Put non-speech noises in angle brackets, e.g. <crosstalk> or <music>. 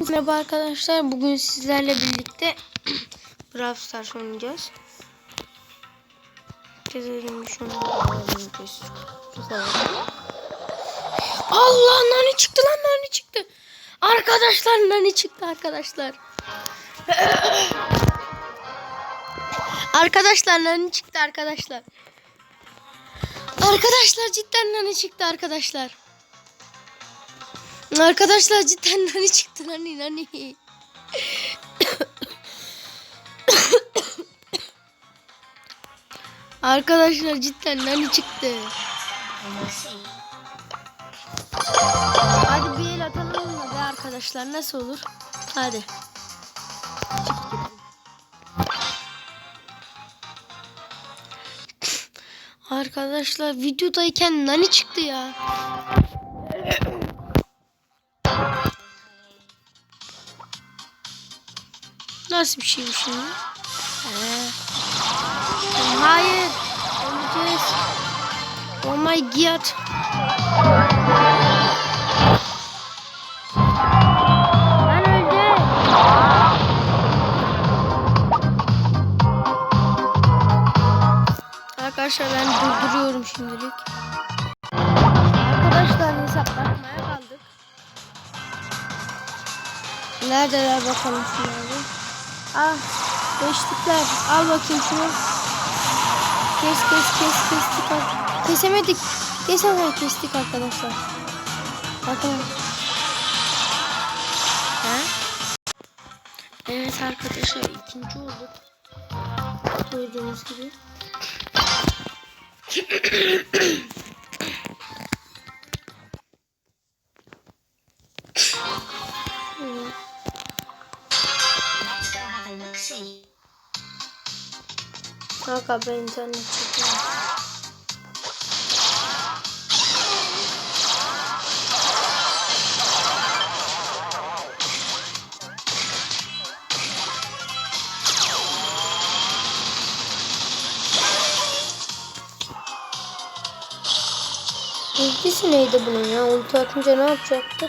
Merhaba arkadaşlar. Bugün sizlerle birlikte <clears throat> Brawl Stars oynayacağız. Çizelim şunu. Allah nani çıktı lan nani çıktı. Arkadaşlar nani çıktı arkadaşlar. <clears throat> arkadaşlar nani çıktı arkadaşlar. Arkadaşlar cidden nani çıktı arkadaşlar. Arkadaşlar cidden <laughs> nani çıktı nani nani. Arkadaşlar cidden nani çıktı. Hadi bir el atalım mı be arkadaşlar nasıl olur? Hadi. Arkadaşlar videodayken nani çıktı ya. Nasıl bir şey bu şimdi? Ee, hayır. Öleceğiz. Oh my god. Arkadaşlar ben durduruyorum şimdilik. Arkadaşlar hesaplaşmaya kaldık. Neredeler bakalım şunları. Ah beşlikler. Al bakayım şunu. Kes kes kes kestik. Kesemedik. Kesemedik kestik arkadaşlar. Bakın. Ha? Evet arkadaşlar ikinci olduk. Gördüğünüz gibi. <coughs> Kanka ben internet çekiyorum. İlgisi neydi bunun ya? Ulti atınca ne yapacaktık ki?